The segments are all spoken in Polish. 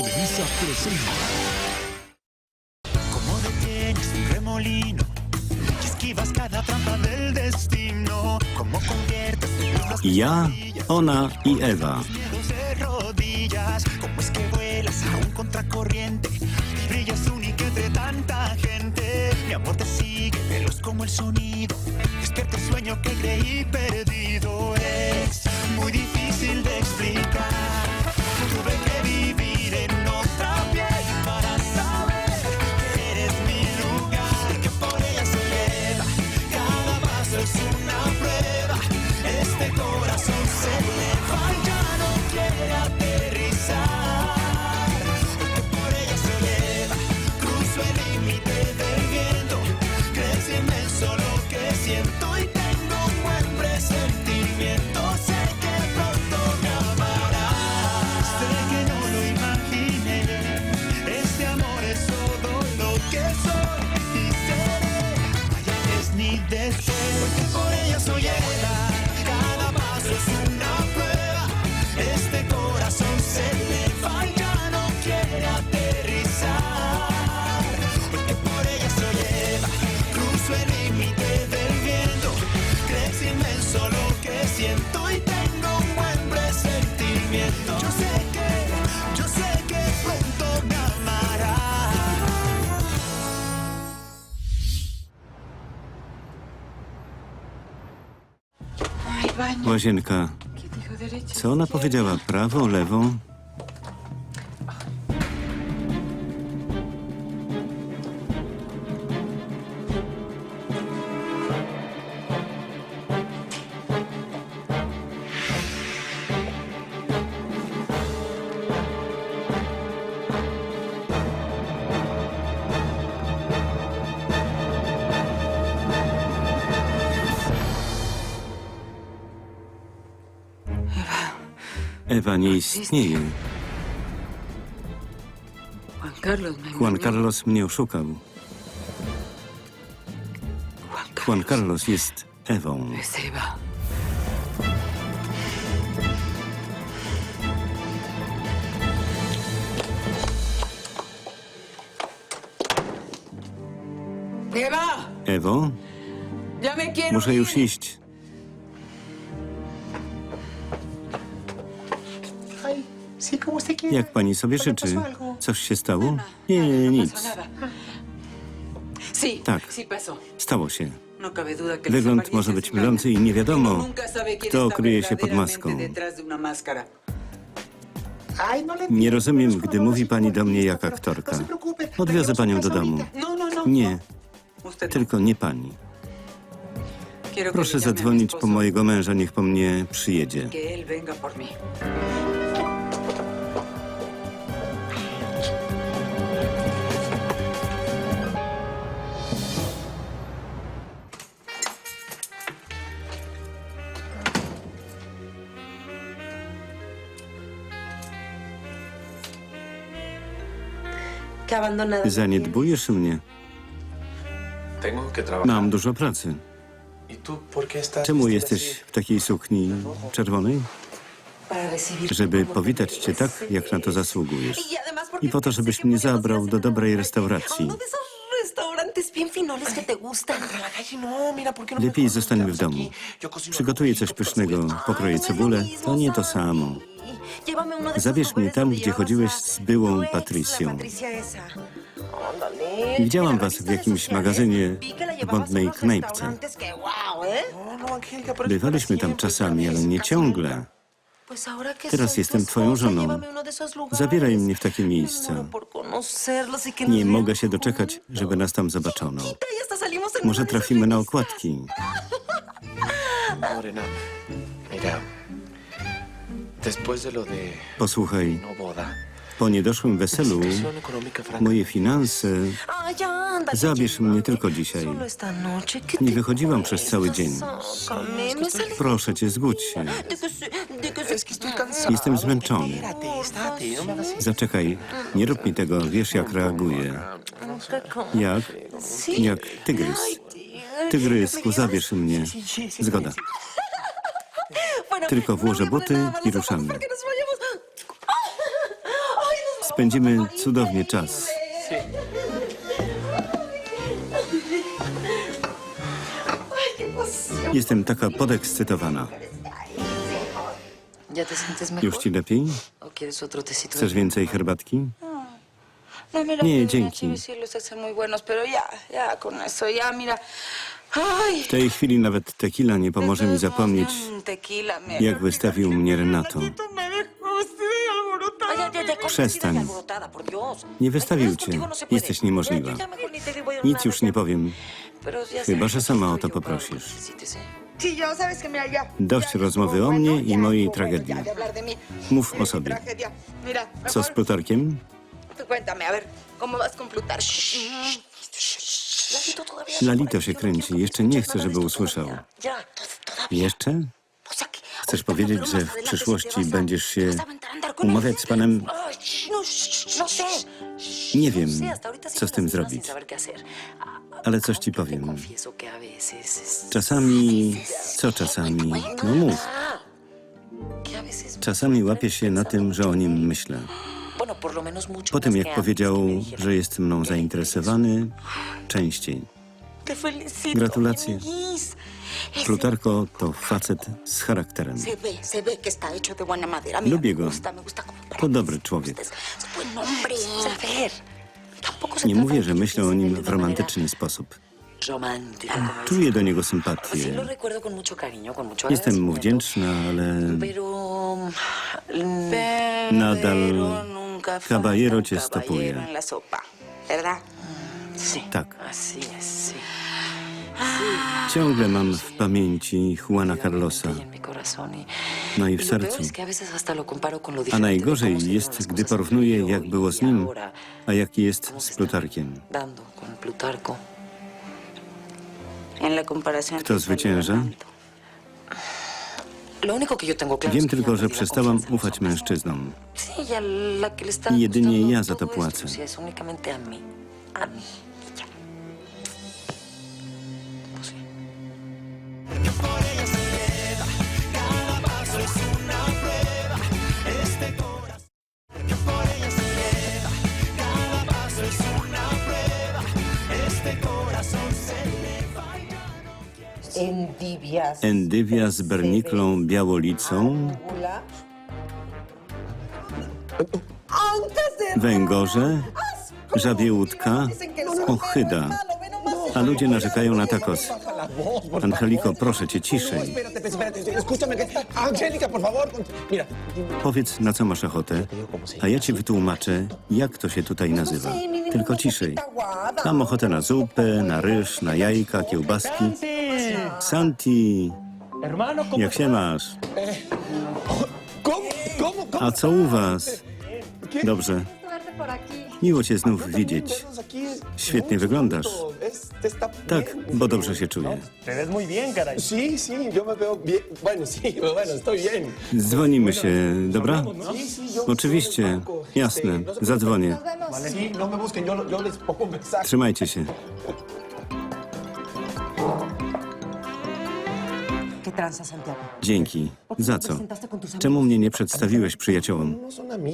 Televisa presenta. ¿Cómo detienes un remolino? Y esquivas cada trampa del destino. ¿Cómo conviertes Ja, ona i Ewa. miedos de rodillas? ¿Cómo es que vuelas a un contracorriente? Y brillas única entre tanta gente. Mi amor te sigue, veloz como el sonido. Despierta el sueño que creí perdido. Es muy difícil de explicar. Tuve que siento y tengo un buen presentimiento. Yo sé que, yo sé que pronto me baño. Łazienka. Co ona powiedziała? Prawą, lewą? Ewa nie istnieje. Juan Carlos mnie oszukał. Juan Carlos. Jest Ewą. Ewo, muszę już iść. Jak pani sobie ¿No le życzy? Coś się stało? Nie, nie, no nic. Tak. Stało się. No Wygląd może być mylący i nie wiadomo, kto kryje się pod maską. no Nie rozumiem, gdy mówi pani do mnie jak aktorka. No Odwiozę panią do domu. No, no, no. Nie, tylko nie pani. Proszę zadzwonić po mojego męża, niech po mnie przyjedzie. Que abandonada. Zaniedbujesz mnie. Tengo que trabajar. Mam dużo pracy. ¿Y tú por qué estás Czemu vestida jesteś así? w takiej sukni czerwonej? Para recibir Żeby powitać cię tak, jak na to zasługujesz. Y además porque I po to, żebyś mnie zabrał do dobrej restauracji. Restaurantes bien finoles que te gustan. No, mira, ¿por qué no Lepiej zostańmy w domu. Przygotuję coś pysznego, pokroję no cebulę. To nie to samo. Esos Zabierz mnie tam, gdzie chodziłeś z byłą Patrycją. Widziałam was w jakimś magazynie w unos knajpce. ¿eh? Bywaliśmy tam czasami, ale nie ciągle. Teraz jestem twoją żoną. Zabieraj mnie w takie miejsca. conocerlos y Nie mogę się doczekać, żeby nas tam zobaczono. Może trafimy na okładki. Posłuchaj, po niedoszłym weselu moje finanse Zabierz mnie tylko dzisiaj. Solo esta noche, ¿qué Nie wychodziłam przez cały dzień. Proszę cię, zgódź się. Jestem zmęczony. Zaczekaj, nie rób mi tego, wiesz jak reaguję. Jak? Jak tygrys. Tygrysku, zabierz mnie. Zgoda. Tylko włożę buty i ruszamy. Spędzimy cudownie czas. Jestem taka podekscytowana. Już ci lepiej? Chcesz więcej herbatki? No, Nie, dzięki. W tej chwili nawet tequila nie pomoże mi zapomnieć, Mm, jak wystawił mnie Renato. Przestań. Nie wystawił cię. Jesteś niemożliwa. Nic już nie powiem. Chyba, że sama o to poprosisz. Dość rozmowy o mnie i mojej tragedii. Mów o sobie. Co z Plutarkiem? Lalito się kręci. Jeszcze nie chcę, żeby usłyszał. Jeszcze? Chcesz powiedzieć, że w przyszłości będziesz się umawiać z panem? Nie wiem, co z tym zrobić. Ale coś ci powiem. Czasami... Co czasami? No mów. Czasami łapię się na tym, że o nim myślę. Po tym, jak powiedział, że jest mną zainteresowany, częściej. Gratulacje. Plutarko to facet z charakterem. Lubię go. To dobry człowiek. Nie mówię, że myślę o nim w romantyczny sposób. Czuję do niego sympatię. Jestem mu wdzięczna, ale mm, nadal caballero cię stopuje. Sí. Tak. Ciągle mam w pamięci Juana Carlosa. Y No i y w sercu. a de najgorzej jest, gdy porównuję, jak było y z nim, a jaki jest z Plutarkiem. Kto zwycięża? Wiem tylko, że la przestałam los ufać mężczyznom. I jedynie ja za to płacę. Endywia z berniklą białolicą, węgorze, żabie łódka, ochyda. A ludzie narzekają na tacos. Angeliko, proszę cię, ciszej. Powiedz, na co masz ochotę, a ja ci wytłumaczę, jak to się tutaj nazywa. Tylko ciszej. Mam ochotę na zupę, na ryż, na jajka, kiełbaski. Santi, Hermano, ¿cómo jak się masz? ¿Cómo? A co u was? Dobrze. Miło cię znów widzieć. Aquí es Świetnie wyglądasz. Tak, bo dobrze się czuję. bien. Dzwonimy się, dobra? Yo Oczywiście, jasne, no zadzwonię. preocupen. Sí, Dzięki. Za co? Czemu mnie nie przedstawiłeś przyjaciołom?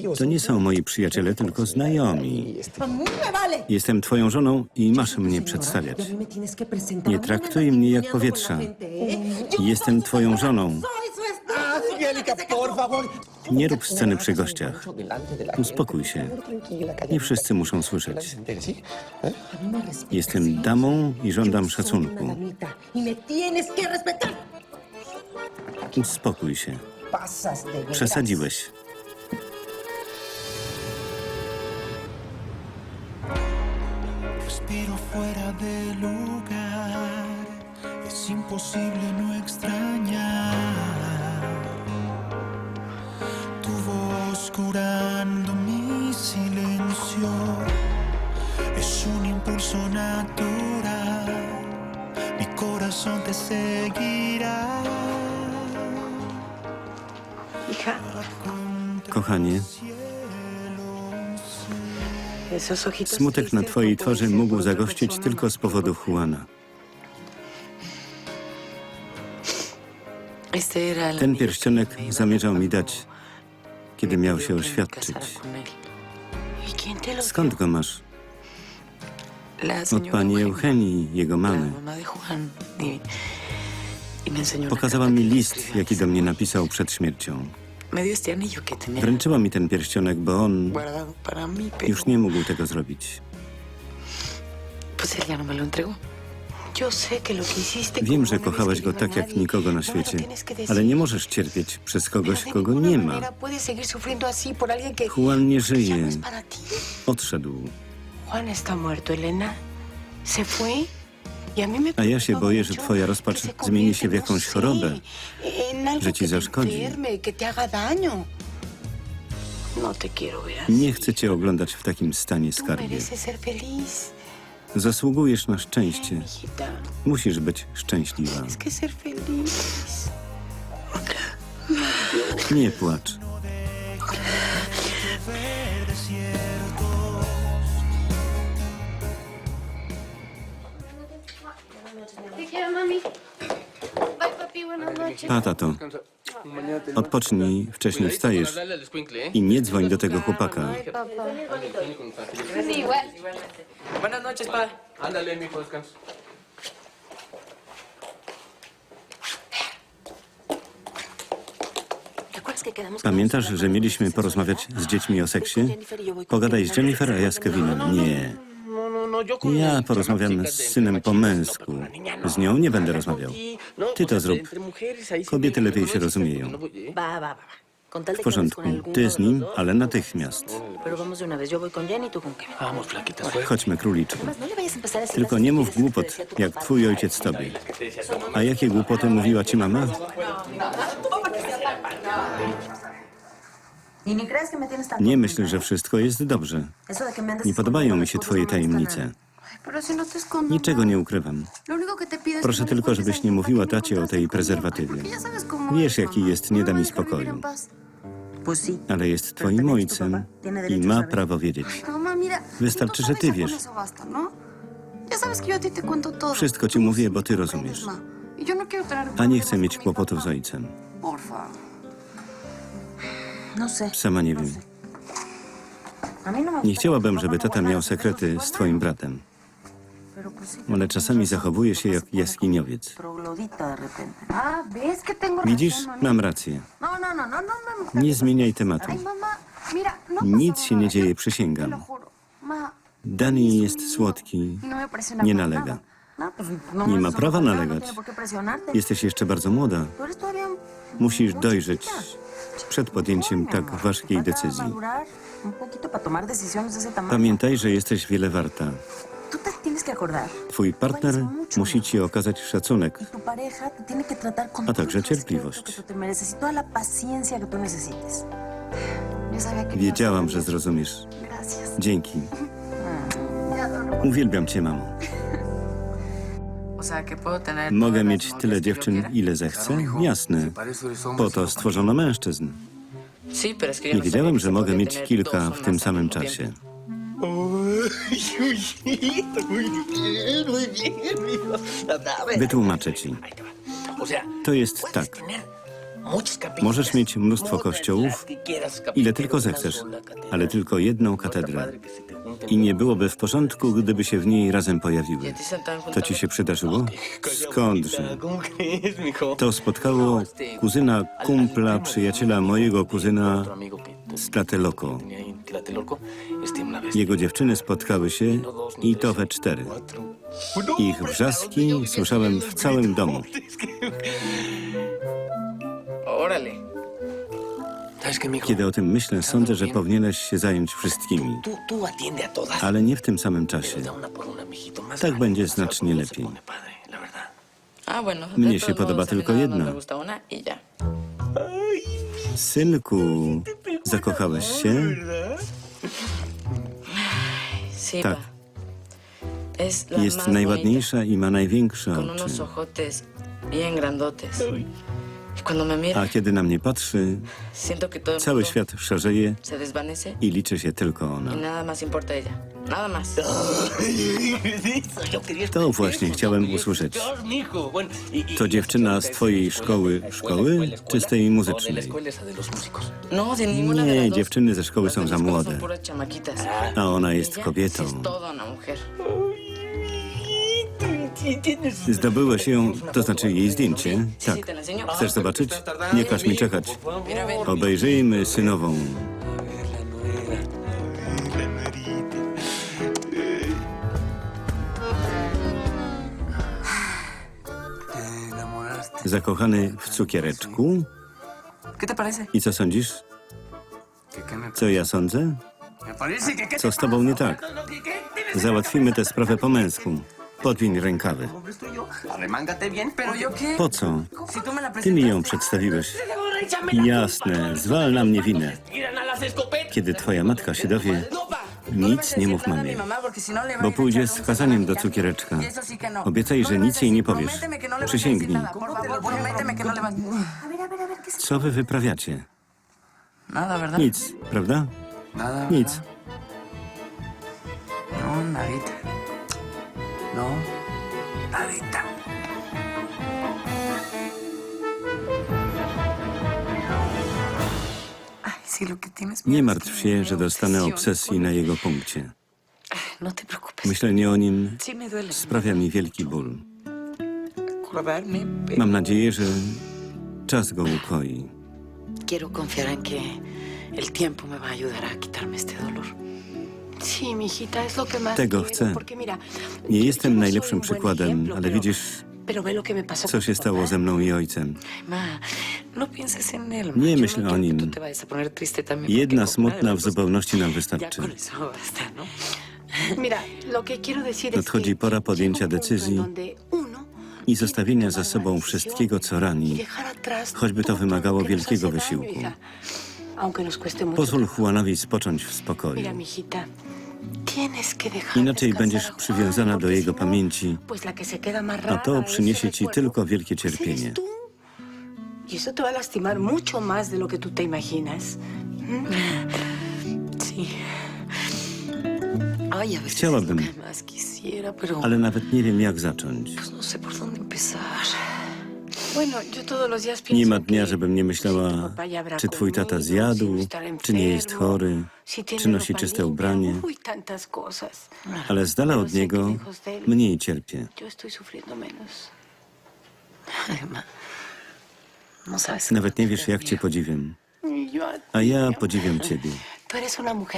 No. To nie są moi przyjaciele, tylko znajomi. Jestem twoją żoną i masz mnie przedstawiać. Nie traktuj mnie jak powietrza. Jestem twoją żoną. Nie rób sceny przy gościach. Uspokój się. Nie wszyscy muszą słyszeć. Jestem damą i żądam szacunku. Uspokój się. Przesadziłeś. Respiro fuera de lugar, es imposible no extrañar tu voz curando mi silencio. Es un impulso natural, mi corazón te seguirá. Kochanie, smutek na twojej twarzy mógł zagościć tylko z powodu Juana. Ten pierścionek zamierzał mi dać, kiedy miał się oświadczyć. con él. ¿Y quién te lo Skąd go masz? Od pani Eugenii, jego mamy. Pokazała mi list, jaki do mnie napisał przed śmiercią. Me dio este anillo que tenía Wręczyła mi ten pierścionek, bo on guardado para mí, pero już nie mógł tego zrobić. pues él ya no me lo entregó. Yo sé que lo que hiciste Wiem, como że no kochałeś habías go querido a tak jak nadie, nikogo na me lo świecie, tienes que decir. ale nie możesz cierpieć przez Pero kogoś, de kogo ninguna nie ma. manera puedes seguir sufriendo así por alguien que Juan nie ya żyje. no es para ti. Odszedł. Juan está muerto, Elena. Se fue. Y a ja się boję, że twoja rozpacz zmieni się w jakąś chorobę, algo że ci zaszkodzi. No. Nie chcę cię oglądać w takim stanie, skarbie. Zasługujesz na szczęście. Musisz być szczęśliwa. Nie płacz. Pa, tato, odpocznij, wcześniej wstajesz i nie dzwoń do tego chłopaka. Bye, papá. Sí, igual. Buenas noches, pa. Ándale, mijo, descansa. ¿Recuerdas que quedamos Pamiętasz, że mieliśmy porozmawiać z dziećmi o seksie? Pogadaj z Jennifer, a ja z Kevinem. Nie. Ja porozmawiam z synem po męsku. Z nią nie będę rozmawiał. Ty to zrób. Kobiety lepiej się rozumieją. W porządku. Ty z nim, ale natychmiast. Chodźmy, króliczku. Tylko nie mów głupot, jak twój ojciec tobie. A jakie głupoty mówiła ci mama? Nie myśl, że wszystko jest dobrze. Nie podobają mi się twoje no tajemnice. No Niczego nie ukrywam. Proszę no tylko, żebyś nie mówiła tacie o tej prezerwatywie. Wiesz, es, jaki jest, nie da mi No spokoju. Ale jest twoim ojcem i ma prawo wiedzieć. Mira. Wystarczy, że ty wiesz. ¿no? Wszystko ci mówię, bo ty rozumiesz. no A nie chcę mieć kłopotów z ojcem. No. Sama nie wiem. No Nie chciałabym, żeby no tata miał sekrety z twoim bratem. Ale czasami zachowuje się jak jaskiniowiec. Ah, Widzisz? Mam rację. No, no, no, no, no, no. Nie zmieniaj tematu. No Nic się nie dzieje, przysięgam. Dani jest słodki. y no Nie nalega. No, no Nie ma prawa nalegać. No. Jesteś jeszcze bardzo młoda. Musisz dojrzeć. Przed podjęciem tak ważkiej decyzji. Pamiętaj, że jesteś wiele warta. Twój partner musi ci okazać szacunek, A także cierpliwość. Wiedziałam, że zrozumiesz. Dzięki. Uwielbiam cię, mamo. Mogę mieć tyle dziewczyn, ile zechcę? Jasne. Po to stworzono mężczyzn. Nie wiedziałem, że mogę mieć kilka w tym samym czasie. Wytłumaczę ci. To jest tak. Możesz mieć mnóstwo kościołów, ile tylko zechcesz, ale tylko jedną katedrę. I nie byłoby w porządku, gdyby się w niej razem pojawiły. To ci się przydarzyło? Skądże? To spotkało kuzyna kumpla, przyjaciela mojego kuzyna z Tlatelolco. Jego dziewczyny spotkały się i to we cztery. Ich wrzaski słyszałem w całym domu. Órale. Kiedy o tym myślę, sądzę, że powinieneś się zająć wszystkimi, ale nie w tym samym czasie. Tak będzie znacznie lepiej. Ah, Mnie się podoba tylko jedna. Y. Synku, zakochałeś się? Tak. Jest najładniejsza i ma największe oczy. A kiedy na mnie patrzy, cały świat szarzeje i liczy się tylko y ona. quería To właśnie chciałem usłyszeć. Y- y- To dziewczyna z twojej szkoły, szkoły czy z tej No, muzycznej? No, Nie, dziewczyny ze szkoły są za młode. A ona jest kobietą. Zdobyłeś ją, to znaczy jej zdjęcie? Tak. Chcesz zobaczyć? Nie każ mi czekać. Obejrzyjmy synową. Zakochany w cukiereczku? I co sądzisz? Co ja sądzę? Co z tobą nie tak? Załatwimy tę sprawę po męsku. Podwiń rękawy. Po co? Ty mi ją przedstawiłeś. Jasne, zwal na mnie winę. Kiedy twoja matka się dowie, No, nic nie mów mamie. Bo pójdzie z kazaniem do cukiereczka. Obiecaj, że nic jej nie powiesz. Przysięgnij. Co wy wyprawiacie? Nic, prawda? Nic. No, que tienes Nie martw się, że dostanę obsesji na jego punkcie. No te preocupes. Myślenie o nim sprawia mi wielki ból. Mam nadzieję, że czas go ukoi. quiero confiar en que el tiempo me va a ayudar a quitarme este dolor. Tego chcę. Nie jestem no najlepszym przykładem, ale widzisz, co się stało ze mną i ojcem. No. Nie. Yo myśl no o nim. Jedna smutna w zupełności nam wystarczy. no? Nadchodzi pora podjęcia decyzji i zostawienia za sobą wszystkiego, co y rani, atrás choćby to wymagało wielkiego wysiłku. Pozwól. Juanowi spocząć w spokoju. Inaczej będziesz przywiązana do jego pamięci, a to przyniesie ci tylko wielkie cierpienie. Y eso te va a lastimar mucho más de lo que tú te imaginas. Sí. A veces Chciałabym. Ale nawet nie wiem, jak zacząć. no sé por dónde empezar. Nie ma dnia, żebym nie myślała, czy twój tata zjadł, czy nie jest chory, czy nosi czyste ubranie. Ale z dala od niego mniej cierpię. No. Nawet nie wiesz, jak cię podziwiam. A ja podziwiam ciebie.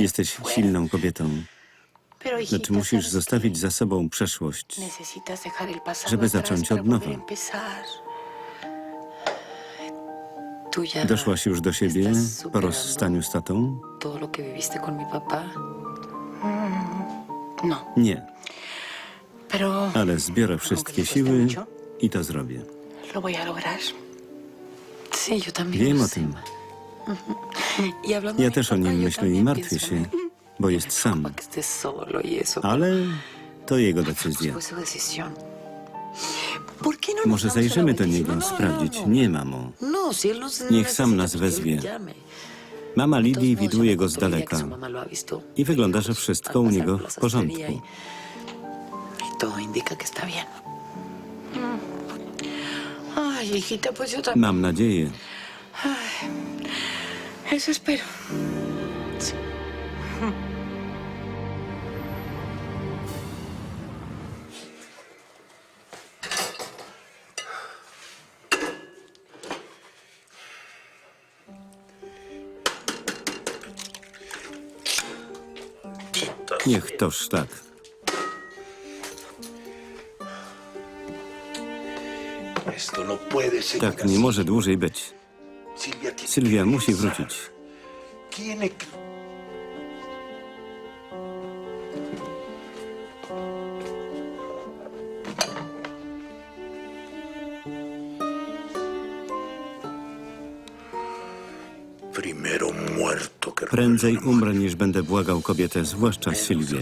Jesteś silną kobietą, lecz musisz ¿sabes zostawić za sobą przeszłość. Żeby zacząć od nowa. Doszłaś już do siebie po rozstaniu z tatą? papá. No, Nie, ale zbiorę wszystkie siły i to zrobię. lo voy a lograr. Sí, yo también. Wiem o tym. Y hablando Ja de też o nim yo myślę i también martwię pienso się, él. bo jest sam. Para que estés solo y eso. Ale to jego decyzja. fue su decisión. ¿Por qué no Może zajrzymy do niego, No, no, sprawdzić. Nie, mamo. Niech sam nas wezwie. Mama Lidii widuje go z daleka i wygląda, że wszystko u niego w porządku. Y, también. Mam nadzieję. Eso espero. Niech toż tak. Esto no Tak nie może dłużej być. Sylwia musi wrócić. Prędzej umrę, niż będę błagał kobietę, zwłaszcza Sylwię.